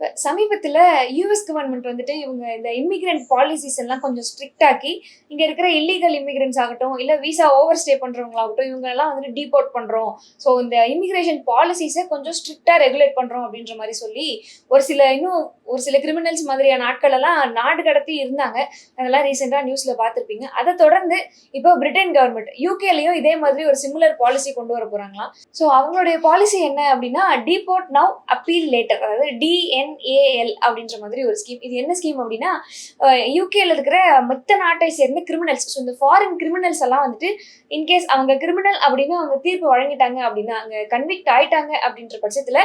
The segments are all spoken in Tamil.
இப்போ சமீபத்தில் யூஎஸ் கவர்மெண்ட் வந்துட்டு இவங்க இந்த இமிகிரண்ட் பாலிசிஸ் எல்லாம் கொஞ்சம் ஸ்ட்ரிக்டாக்கி இங்கே இருக்கிற இல்லீகல் இமிகிரண்ட்ஸ் ஆகட்டும் இல்லை விசா ஓவர் ஸ்டே பண்றவங்களாகட்டும் இவங்கெல்லாம் வந்துட்டு டீபோர்ட் பண்ணுறோம் ஸோ இந்த இமிகிரேஷன் பாலிசிஸை கொஞ்சம் ஸ்ட்ரிக்டாக ரெகுலேட் பண்ணுறோம் அப்படின்ற மாதிரி சொல்லி ஒரு சில இன்னும் ஒரு சில கிரிமினல்ஸ் மாதிரியான ஆட்கள் எல்லாம் நாடு கடத்தி இருந்தாங்க. அதெல்லாம் ரீசெண்டாக நியூஸில் பார்த்துருப்பீங்க. அதை தொடர்ந்து இப்போ பிரிட்டன் கவர்மெண்ட் யூகேலையும் இதே மாதிரி ஒரு சிமிலர் பாலிசி கொண்டு வர போகிறாங்களாம் ஸோ அவங்களுடைய பாலிசி என்ன அப்படின்னா டீபோர்ட் நவ் அப்பீல் லேட்டர் அதாவது D N N A L அப்படின்ற மாதிரி ஒரு ஸ்கீம் இது என்ன ஸ்கீம் அப்படின்னா யூகேல இருக்கிற மத்த நாட்டை சேர்ந்த கிரிமினல்ஸ் ஸோ இந்த ஃபாரின் கிரிமினல்ஸ் எல்லாம் வந்துட்டு இன்கேஸ் அவங்க கிரிமினல் அப்படின்னு அவங்க தீர்ப்பு வழங்கிட்டாங்க அப்படின்னா அங்கே கன்விக்ட் ஆயிட்டாங்க அப்படின்ற பட்சத்தில்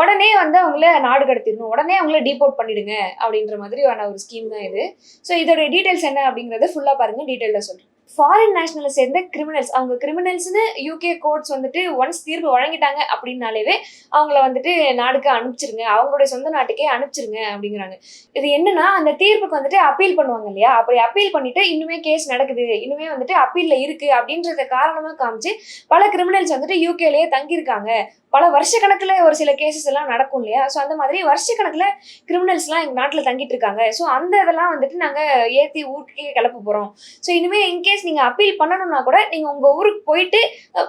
உடனே வந்து அவங்கள நாடு கடத்திடணும். உடனே அவங்கள டீபோர்ட் பண்ணிடுங்க அப்படின்ற மாதிரியான ஒரு ஸ்கீம் தான் இது. ஸோ இதோட டீட்டெயில்ஸ் என்ன அப்படிங்கிறத ஃபுல்லாக பாருங்க. டீட்டெயிலில் சொல்கிறேன் ஃபாரின் நேஷனலை சேர்ந்த கிரிமினல்ஸ் அவங்க கிரிமினல்ஸ்னு யூகே கோர்ட்ஸ் வந்துட்டு ஒன்ஸ் தீர்ப்பு வழங்கிட்டாங்க அப்படின்னாலேவே அவங்கள வந்துட்டு நாடுக்கு அனுப்பிச்சிருங்க. அவங்களுடைய சொந்த நாட்டுக்கே அனுப்பிச்சிருங்க அப்படிங்கிறாங்க. இது என்னன்னா அந்த தீர்ப்புக்கு வந்துட்டு அப்பீல் பண்ணுவாங்க இல்லையா? அப்படி அப்பீல் பண்ணிட்டு இன்னுமே கேஸ் நடக்குது. இன்னுமே வந்துட்டு அப்பீல்ல இருக்கு அப்படின்றத காரணமாக காமிச்சு பல கிரிமினல்ஸ் வந்துட்டு யூகேலேயே தங்கியிருக்காங்க. பல வருஷ கணக்கில் ஒரு சில கேசஸ் எல்லாம் நடக்கும் இல்லையா? ஸோ அந்த மாதிரி வருஷ கணக்கில் கிரிமினல்ஸ்லாம் எங்கள் நாட்டில் தங்கிட்டு இருக்காங்க. ஸோ அந்த இதெல்லாம் வந்துட்டு நாங்கள் ஏற்றி ஊட்டிக்கே கிளப்ப போகிறோம் ஸோ இனிமேல் இன்கேஸ் நீங்கள் அப்பீல் பண்ணணும்னா கூட நீங்கள் உங்கள் ஊருக்கு போயிட்டு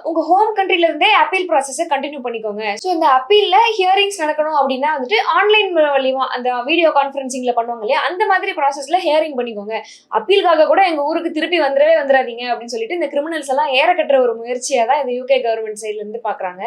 உங்கள் ஹோம் கண்ட்ரிலேருந்தே அப்பீல் ப்ராசஸை கண்டினியூ பண்ணிக்கோங்க. ஸோ இந்த அப்பீலில் ஹியரிங்ஸ் நடக்கணும் அப்படின்னா வந்துட்டு ஆன்லைன் வழியா அந்த வீடியோ கான்ஃபரன்சிங்கில் பண்ணுவாங்க இல்லையா அந்த மாதிரி ப்ராசஸில் ஹியரிங் பண்ணிக்கோங்க. அப்பீலுக்காக கூட எங்கள் ஊருக்கு திருப்பி வந்துடவே வந்துடாதீங்க அப்படின்னு சொல்லிட்டு இந்த கிரிமினல்ஸ் எல்லாம் ஏற கட்டுற ஒரு முயற்சியாக தான் இந்த யூகே கவர்மெண்ட் சைட்லேருந்து பார்க்குறாங்க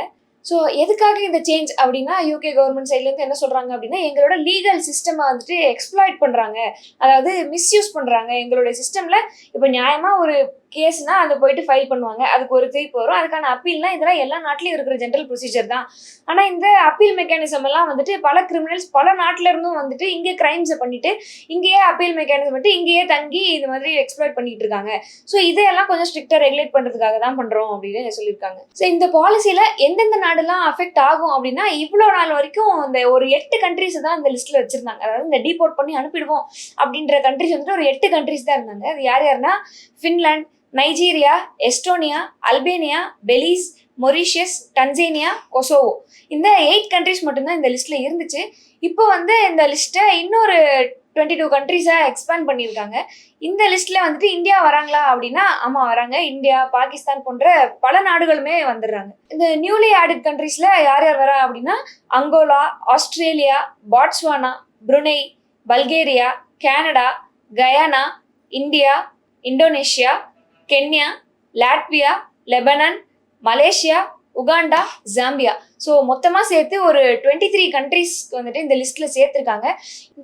ஸோ எதுக்காக இந்த சேஞ்ச் அப்படின்னா யூகே கவர்மெண்ட் சைட்லேருந்து என்ன சொல்கிறாங்க அப்படின்னா எங்களோட லீகல் சிஸ்டமை வந்துட்டு எக்ஸ்ப்ளாய்ட் பண்ணுறாங்க அதாவது மிஸ்யூஸ் பண்ணுறாங்க எங்களுடைய சிஸ்டமில் இப்போ நியாயமாக ஒரு கேஸ்னா அதை போயிட்டு ஃபைல் பண்ணுவாங்க. அதுக்கு ஒரு தீர்ப்பு வரும். அதுக்கான அப்பீல்னா இதெல்லாம் எல்லா நாட்டிலையும் இருக்கிற ஜென்ரல் ப்ரொசீஜர் தான். ஆனால் இந்த அப்பீல் மெக்கானிசம் எல்லாம் வந்துட்டு பல கிரிமினல்ஸ் பல நாட்டில இருந்தும் வந்துட்டு இங்கே கிரைம்ஸை பண்ணிட்டு இங்கேயே அப்பீல் மெக்கானிசம் பண்ணிட்டு இங்கேயே தங்கி இது மாதிரி எக்ஸ்ப்ளோர் பண்ணிட்டு இருக்காங்க. ஸோ இதையெல்லாம் கொஞ்சம் ஸ்ட்ரிக்டாக ரெகுலேட் பண்ணுறதுக்காக தான் பண்ணுறோம் அப்படின்னு சொல்லியிருக்காங்க. ஸோ இந்த பாலிசியில் எந்தெந்த நாடுலாம் அஃபெக்ட் ஆகும் அப்படின்னா இவ்வளோ நாள் வரைக்கும் இந்த ஒரு எட்டு கண்ட்ரிஸ் தான் இந்த லிஸ்ட்டில் வச்சிருந்தாங்க. அதாவது இந்த டீபோர்ட் பண்ணி அனுப்பிடுவோம் அப்படின்ற கண்ட்ரிஸ் வந்துட்டு ஒரு எட்டு கண்ட்ரிஸ் தான் இருந்தாங்க. அது யார் யாருன்னா? Finland Nigeria Estonia Albania Belize Mauritius Tanzania Kosovo. இந்த எயிட் கண்ட்ரிஸ் மட்டும்தான் இந்த லிஸ்ட்டில் இருந்துச்சு. இப்போ வந்து இந்த லிஸ்ட்டை இன்னொரு டுவெண்ட்டி டூ கண்ட்ரிஸாக எக்ஸ்பேண்ட் பண்ணியிருக்காங்க. இந்த லிஸ்ட்டில் வந்துட்டு இந்தியா வராங்களா அப்படின்னா ஆமாம் வராங்க. இந்தியா பாகிஸ்தான் போன்ற பல நாடுகளுமே வந்துடுறாங்க. இந்த நியூலி ஆடட் கண்ட்ரீஸில் யார் யார் வரா அப்படின்னா Angola Australia Botswana Brunei Bulgaria Canada Guyana India Indonesia Kenya Latvia Lebanon Malaysia Uganda Zambia. So மொத்தமாக சேர்த்து ஒரு டுவெண்ட்டி த்ரீ கண்ட்ரீஸ்க்கு வந்துட்டு இந்த லிஸ்ட்டில் சேர்த்துருக்காங்க.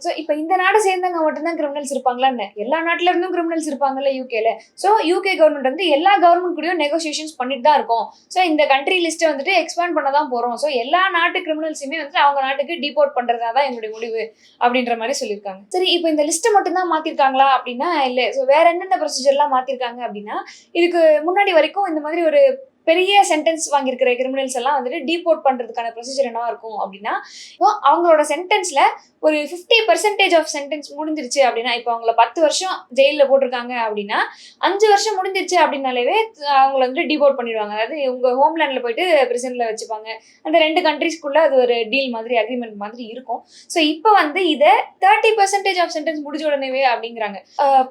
ஸோ இப்போ இந்த நாடு சேர்ந்தவங்க மட்டும்தான் கிரிமினல்ஸ் இருப்பாங்களான்னு? எல்லா நாட்டுல இருந்தும் கிரிமினல்ஸ் இருப்பாங்கல்ல யூகேல ஸோ யூகே கவர்மெண்ட் வந்து எல்லா கவர்மெண்ட் கூடயும் நெகோசியேஷன்ஸ் பண்ணிட்டு தான் இருக்கும். ஸோ இந்த கண்ட்ரி லிஸ்ட்டை வந்துட்டு எக்ஸ்பேண்ட் பண்ண தான் போகிறோம் ஸோ எல்லா நாட்டு கிரிமினல்ஸுமே வந்துட்டு அவங்க நாட்டுக்கு டிபோர்ட் பண்ணுறதா தான் எங்களுடைய முடிவு அப்படின்ற மாதிரி சொல்லியிருக்காங்க. சரி இப்போ இந்த லிஸ்ட்டை மட்டும் தான் மாற்றிருக்காங்களா அப்படின்னா இல்லை. ஸோ வேற என்னென்ன ப்ரொசீஜர்லாம் மாற்றிருக்காங்க அப்படின்னா இதுக்கு முன்னாடி வரைக்கும் இந்த மாதிரி ஒரு பெரிய சென்டென்ஸ் வாங்கியிருக்கிற கிரிமினல்ஸ் எல்லாம் வந்துட்டு டீபோர்ட் பண்ணுறதுக்கான ப்ரொசீஜர் என்னவா இருக்கும் அப்படின்னா இப்போ அவங்களோட சென்டென்ஸில் ஒரு ஃபிஃப்டி பர்சன்டேஜ் ஆஃப் சென்டென்ஸ் முடிஞ்சிருச்சு அப்படின்னா இப்போ அவங்கள பத்து வருஷம் ஜெயிலில் போட்டிருக்காங்க அப்படின்னா அஞ்சு வருஷம் முடிஞ்சிருச்சு அப்படின்னாலேவே அவங்கள வந்து டீபோர்ட் பண்ணிடுவாங்க. அதாவது உங்கள் ஹோம்லேண்டில் போயிட்டு பிரிசனில் வச்சுப்பாங்க. அந்த ரெண்டு கண்ட்ரிஸ்க்குள்ளே அது ஒரு டீல் மாதிரி அக்ரிமெண்ட் மாதிரி இருக்கும். ஸோ இப்போ வந்து இதை தேர்ட்டி பர்சன்டேஜ் ஆஃப் சென்டென்ஸ் முடிஞ்ச உடனேவே அப்படிங்கிறாங்க.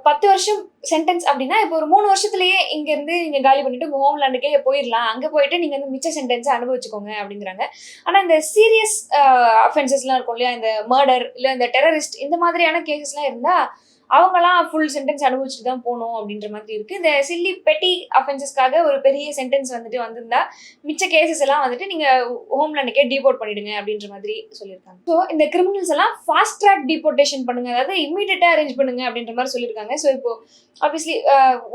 பத்து வருஷம் சென்டென்ஸ் அப்படின்னா இப்போ ஒரு மூணு வருஷத்துலயே இங்க இருந்து நீங்க காலி பண்ணிட்டு உங்க ஹோம்லேண்டுக்கே போயிடலாம். அங்க போயிட்டு நீங்க வந்து மிச்ச சென்டென்ஸை அனுபவிச்சுக்கோங்க அப்படிங்கிறாங்க. ஆனா இந்த சீரியஸ் அஃபென்சஸ்லாம் இருக்கும் இல்லையா? இந்த மர்டர் இல்ல இந்த டெரரிஸ்ட் இந்த மாதிரியான கேசஸ்லாம் இருந்தா அவங்களாம் ஃபுல் சென்டென்ஸ் அனுபவிச்சுட்டு தான் போகணும் அப்படின்ற மாதிரி இருக்கு. இந்த சில்லி பெட்டி அஃபென்சஸ்க்காக ஒரு பெரிய சென்டென்ஸ் வந்துட்டு வந்திருந்தா மிச்ச கேசஸ் எல்லாம் வந்துட்டு நீங்க ஹோம்லேண்டுக்கே டிபோர்ட் பண்ணிடுங்க அப்படின்ற மாதிரி சொல்லியிருக்காங்க. ஸோ இந்த கிரிமினல்ஸ் எல்லாம் ஃபாஸ்ட் ட்ராக் டிபோர்டேஷன் பண்ணுங்க. அதாவது இம்மீடியட்டா அரேஞ்ச் பண்ணுங்க அப்படின்ற மாதிரி சொல்லியிருக்காங்க. ஸோ இப்போ ஆப்வியஸ்லி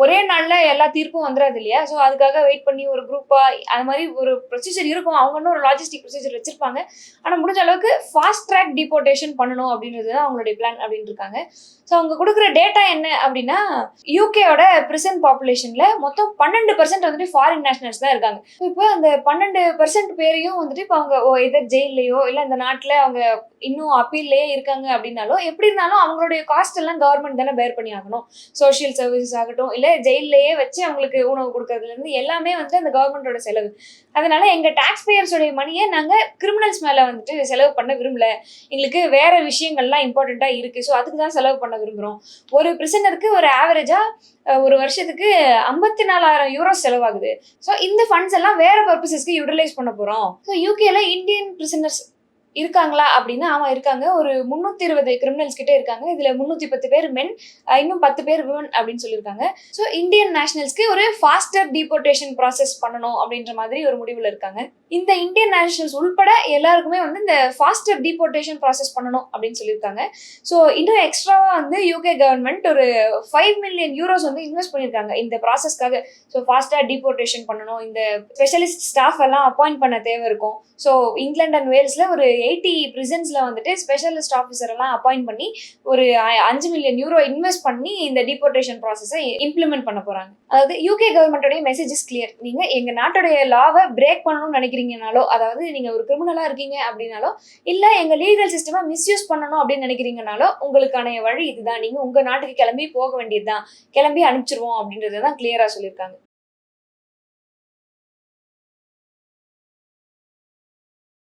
ஒரே நாளில் எல்லா தீர்ப்பும் வந்துடாது இல்லையா? ஸோ அதுக்காக வெயிட் பண்ணி ஒரு குரூப்பாக அது மாதிரி ஒரு ப்ரொசீஜர் இருக்கும். அவங்க இன்னும் ஒரு லாஜிஸ்டிக் ப்ரொசீஜர் வச்சிருப்பாங்க. ஆனால் முடிஞ்ச அளவுக்கு ஃபாஸ்ட் ட்ராக் டிபோர்டேஷன் பண்ணணும் அப்படின்றது தான் அவங்களுடைய பிளான் அப்படின்னு இருக்காங்க. ஸோ அவங்க கொடுக்குற டேட்டா என்ன அப்படின்னா யூகேயோட பிரசன்ட் பாப்புலேஷன்ல மொத்தம் பன்னெண்டு பர்சன்ட் வந்துட்டு ஃபாரின் நேஷனல்ஸ் தான் இருக்காங்க. இப்போ அந்த பன்னெண்டு பர்சன்ட் பேரையும் வந்துட்டு இப்போ அவங்க ஓ எதர் ஜெயிலையோ இல்லை இந்த நாட்டில் அவங்க இன்னும் அப்பீல்லையே இருக்காங்க அப்படின்னாலும் எப்படி இருந்தாலும் அவங்களுடைய காஸ்ட் எல்லாம் கவர்மெண்ட் தானே பேர் பண்ணி ஆகணும். சோஷியல் சர்வீசஸ் ஆகட்டும் இல்லை ஜெயிலையே வச்சு அவங்களுக்கு உணவு கொடுக்கறதுலேருந்து எல்லாமே வந்து அந்த கவர்மெண்டோட செலவு. அதனால எங்கள் டாக்ஸ் பேயர்ஸோடைய மணியை நாங்கள் கிரிமினல்ஸ் மேலே வந்துட்டு செலவு பண்ண விரும்பல. எங்களுக்கு வேற விஷயங்கள்லாம் இம்பார்ட்டண்ட்டாக இருக்குது ஸோ அதுக்கு தான் செலவு பண்ண விரும்புகிறோம் விரும்புறோம் ஒரு பிரிசனருக்கு ஒரு ஆவரேஜா ஒரு வருஷத்துக்கு ஐம்பத்தி நாலாயிரம் யூரோ செலவாகுது. ஸோ இந்த ஃபண்ட்ஸ் எல்லாம் வேற பர்பசஸ்க்கு யூட்டிலைஸ் பண்ண போறோம். ஸோ யூகேல இந்தியன் பிரிசனர்ஸ் இருக்காங்களா அப்படின்னா ஆமா இருக்காங்க. ஒரு முந்நூற்றி இருபது கிரிமினல்ஸ் கிட்ட இருக்காங்க. இதுல முந்நூற்றி பத்து பேர் மென் இன்னும் பத்து பேர் விமன் அப்படின்னு சொல்லியிருக்காங்க. ஸோ இந்தியன் நேஷனல்ஸ்க்கு ஒரு ஃபாஸ்டர் டீபோர்டேஷன் ப்ராசஸ் பண்ணணும் அப்படின்ற மாதிரி ஒரு முடிவில் இருக்காங்க. இந்த இந்தியன் நேஷனல்ஸ் உள்பட எல்லாருக்குமே வந்து இந்த ஃபாஸ்டர் டீபோர்டேஷன் ப்ராசஸ் பண்ணணும் அப்படின்னு சொல்லியிருக்காங்க. ஸோ இன்னும் எக்ஸ்ட்ராவாக வந்து யூகே கவர்மெண்ட் ஒரு ஃபைவ் மில்லியன் யூரோஸ் வந்து இன்வெஸ்ட் பண்ணியிருக்காங்க இந்த ப்ராசஸ்க்காக ஸோ ஃபாஸ்ட்டாக டீபோர்டேஷன் பண்ணணும். இந்த ஸ்பெஷலிஸ்ட் ஸ்டாஃப் எல்லாம் அப்பாயிண்ட் பண்ண தேவை இருக்கும். ஸோ இங்கிலாந்து அண்ட் வேல்ஸில் ஒரு எயிட்டி ப்ரிசன்ஸில் வந்துட்டு ஸ்பெஷலிஸ்ட் ஆஃபீஸர் எல்லாம் அப்பாயிண்ட் பண்ணி ஒரு அஞ்சு மில்லியன் யூரோ இன்வெஸ்ட் பண்ணி இந்த டிபோர்டேஷன் ப்ராசஸை இம்ப்ளிமெண்ட் பண்ண போகிறாங்க அதாவது யூகே கவர்மெண்ட்டோடைய மெசேஜ் இஸ் கிளியர் நீங்கள் எங்கள் நாட்டுடைய லாவை பிரேக் பண்ணணும்னு நினைக்கிறீங்கனாலோ அதாவது நீங்கள் ஒரு கிரிமினலாக இருக்கீங்க அப்படின்னாலோ இல்லை எங்கள் லீகல் சிஸ்டமை மிஸ்யூஸ் பண்ணணும் அப்படின்னு நினைக்கிறீங்கனாலோ உங்களுக்கான வழி இதுதான். நீங்கள் உங்கள் நாட்டுக்கு கிளம்பி போக வேண்டியதுதான். கிளம்பி அனுப்பிச்சிருவோம் அப்படின்றத தான் கிளியராக சொல்லியிருக்காங்க.